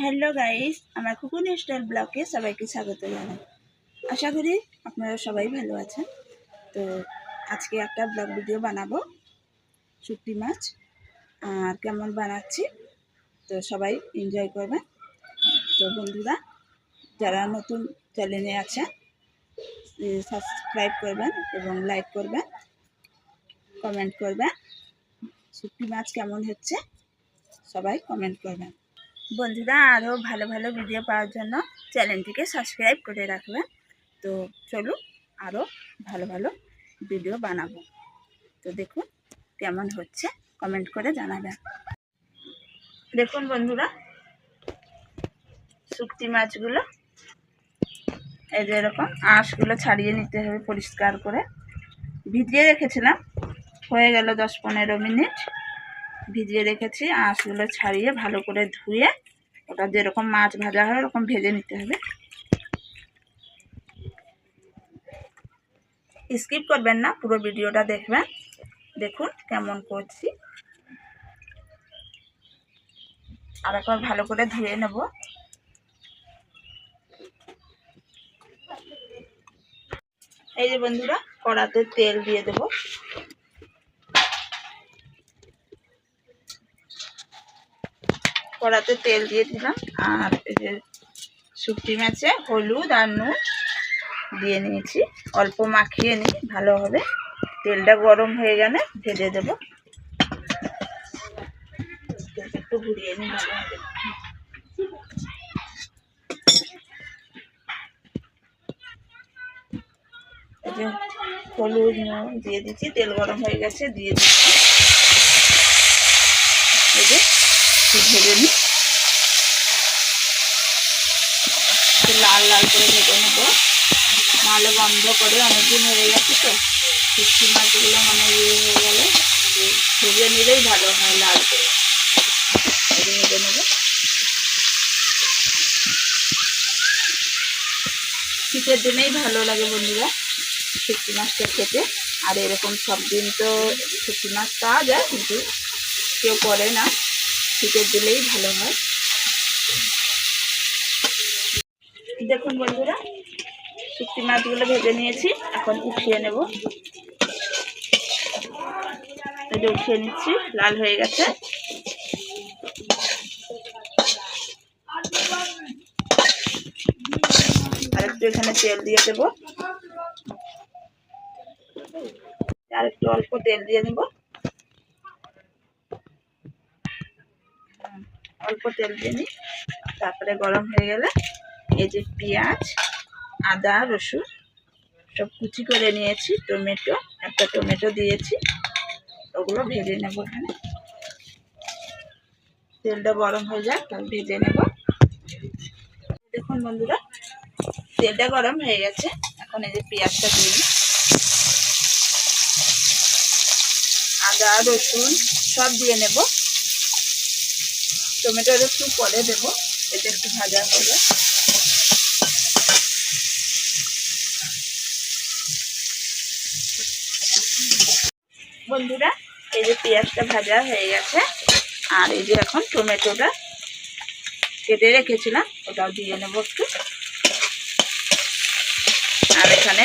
Hello guys, আমার কুকুন style ব্লগে সবাইকে স্বাগত জানাই। আশা করি আপনারা সবাই ভালো আছেন। তো আজকে একটা ব্লগ ভিডিও বানাবো, শুটকি মাছ, আর কেমন বানাচ্ছি, তো সবাই এনজয় করবেন। তো বন্ধুরা, যারা নতুন চ্যানেলে আছেন সাবস্ক্রাইব করবেন এবং লাইক করবেন কমেন্ট করবেন। শুটকি মাছ কেমন হচ্ছে, সবাই কমেন্ট করবেন। বন্ধুরা আরও ভালো ভালো ভিডিও পাওয়ার জন্য চ্যানেলটিকে সাবস্ক্রাইব করে রাখবেন তো চলুন আরও ভালো ভালো ভিডিও বানাবো। তো দেখুন কেমন হচ্ছে কমেন্ট করে জানাবেন দেখুন বন্ধুরা শুক্তি মাছগুলো, এই যে এরকম আঁশগুলো ছাড়িয়ে নিতে হবে পরিষ্কার করে। ভিজিয়ে রেখেছিলাম, হয়ে গেল দশ পনেরো মিনিট। ভিজিয়ে রেখেছি আঁশগুলো ছাড়িয়ে ভালো করে ধুয়ে ওটা যেরকম মাছ ভাজা হয় ওরকম ভেজে নিতে হবে। স্কিপ করবেন না, পুরো ভিডিওটা দেখবেন। দেখুন কেমন করছি। আর একবার ভালো করে ধুয়ে নেব। এই যে বন্ধুরা, কড়াতে তেল দিয়ে দেবো। কড়াতে তেল দিয়ে দিলাম। আর এই যে শুকটি মাছে হলুদ আর নুন দিয়ে নিয়েছি। অল্প মাখিয়ে নিই ভালোভাবে তেলটা গরম হয়ে গেলে ভেজে দেব। একটু ঘুরিয়ে নিই এই যে হলুদ, নুন দিয়ে দিচ্ছি, তেল গরম হয়ে গেছে, দিয়ে দিচ্ছি এই যে একটু ভেজে নিই। লাল লাল করে ভেজে নেব। নাহলে বন্ধ করে অনেকদিন হয়ে গেছে তো। শুটকি মাছগুলো মানে ইয়ে হয়ে গেলে ভেজে নিলেই ভালো হয় লাল করে। ভেজে নেব। শীতের দিনেই ভালো লাগে বন্ধুরা শুটকি মাছটা খেতে। আর এরকম সব দিন তো শুটকি মাছ পাওয়া যায় কিন্তু কেউ করে না। শীতের দিলেই ভালো হয়। দেখুন বন্ধুরা শুক্তি মাছগুলো ভেজে নিয়েছি, এখন উঠিয়ে নেব। এটা উঠিয়ে নিচ্ছি, লাল হয়ে গেছে। আর একটু এখানে তেল দিয়ে দেব। আর একটু অল্প তেল দিয়ে নেব। অল্প তেল দিয়ে নিই। তারপরে গরম হয়ে গেলে এই যে পেঁয়াজ, আদা, রসুন, সব কুচি করে নিয়েছি। টমেটো, একটা টমেটো দিয়েছি। ওগুলো ভেজে নেব এখানে। তেলটা গরম হয়ে যাক ভেজে নেব। দেখুন বন্ধুরা, তেলটা গরম হয়ে গেছে। এখন এই যে পেঁয়াজটা দিয়ে নিই। আদা, রসুন সব দিয়ে নেব। টমেটোর একটু পরে দেবো। এটা একটু ভাজা হবে। বন্ধুরা, এই যে পেঁয়াজটা ভাজা হয়ে গেছে, আর এই যে এখন টমেটোটা কেটে রেখেছিলাম, ওটাও দিয়ে নেব একটু। আর এখানে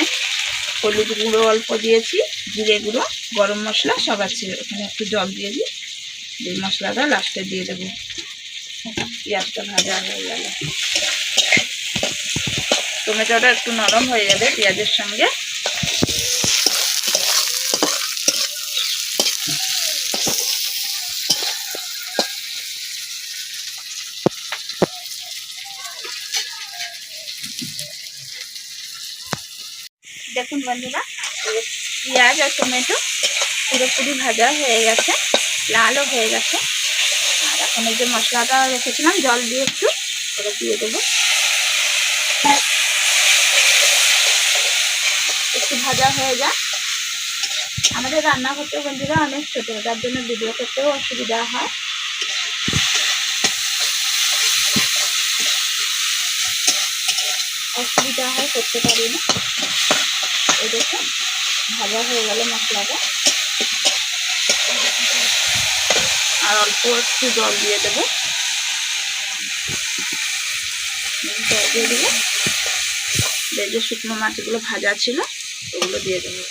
হলুদ গুঁড়ো অল্প দিয়েছি, জিরে গুঁড়ো, গরম মশলা, সব আছে। এখানে একটু জল দিয়ে দিই। এই মশলাটা লাস্টে দিয়ে দেবো। পেঁয়াজটা ভাজা হয়ে গেল। টমেটোটা একটু নরম হয়ে যাবে পেঁয়াজের সঙ্গে দেখুন বন্ধুরা, পেঁয়াজ আর টমেটো পুরোপুরি ভাজা হয়ে গেছে। লালও হয়ে গেছে। আর এখন এই যে মশলাটা রেখেছিলাম, জল দিয়ে একটু করে দিয়ে দেবো। একটু ভাজা হয়ে যায় আমাদের রান্না করতে বন্ধুরা অনেক ছোটো তার জন্য ভিডিও করতেও অসুবিধা হয়। অসুবিধা হয় করতে পারি না। এই দেখুন, ভাজা হয়ে গেল মশলাটা। আর অল্প একটু জল দিয়ে দেবো। জল দিয়ে দেবো। যে শুকনো মাছগুলো ভাজা ছিল, ওগুলো দিয়ে দেবো।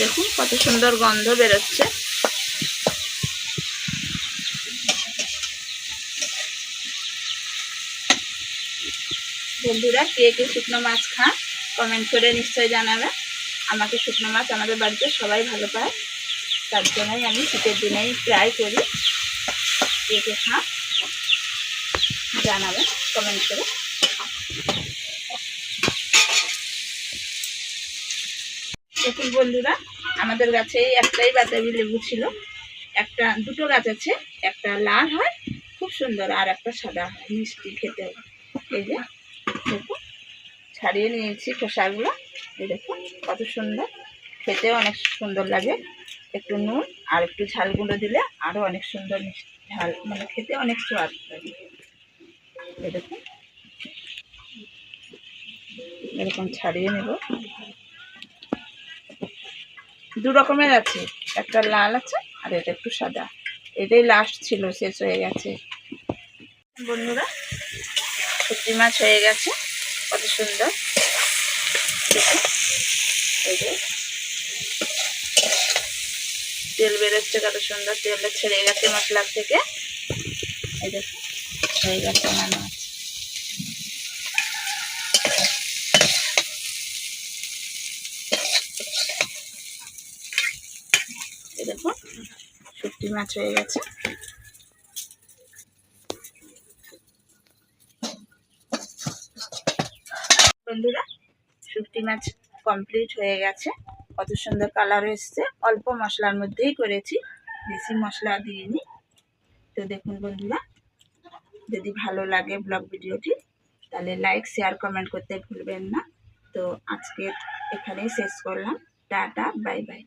দেখুন কত সুন্দর গন্ধ বেরোচ্ছে। বন্ধুরা, কে কে শুকনো মাছ খান? কমেন্ট করে নিশ্চয়ই জানাবে। আমাকে শুকনো মাছ আমাদের বাড়িতে সবাই ভালো পায়। তার জন্যই আমি শীতের দিনেই ট্রাই করি। কে কে খান জানাবে কমেন্ট করে। দেখুন বন্ধুরা, আমাদের গাছে একটাই বাতাবি লেবু ছিল। একটা, দুটো গাছ আছে, একটা লাল হয়, খুব সুন্দর, আর একটা সাদা হয় মিষ্টি খেতে হয় এই যে, দেখুন। ছাড়িয়ে নিয়েছি খোসাগুলো। দেখুন, কত সুন্দর। খেতেও অনেক সুন্দর লাগে। একটু নুন আর একটু ঝাল গুঁড়ো দিলে আরও অনেক সুন্দর ঝাল মানে খেতে অনেক স্বাদ লাগে। দেখুন। এরকম ছাড়িয়ে নেব। দু রকমের আছে। একটা লাল আছে আর এটা একটু সাদা। এটাই লাস্ট ছিল, শেষ হয়ে গেছে। বন্ধুরা শুটকি মাছ হয়ে গেছে। কত সুন্দর। তেল বেরোচ্ছে কত সুন্দর, তেলটা ছেড়ে গেছে মশলার থেকে। এই দেখুন, হয়ে গেছে আমার দেখুন, শুটকি মাছ হয়ে গেছে। বন্ধুরা ফিফটি মাছ কমপ্লিট হয়ে গেছে। কত সুন্দর কালার এসছে। অল্প মশলার মধ্যেই করেছি, বেশি মশলা দিইনি। তো দেখুন বন্ধুরা, যদি ভালো লাগে ব্লগ ভিডিওটি, তাহলে লাইক শেয়ার কমেন্ট করতে ভুলবেন না। তো আজকে এখানেই শেষ করলাম। Tata bye bye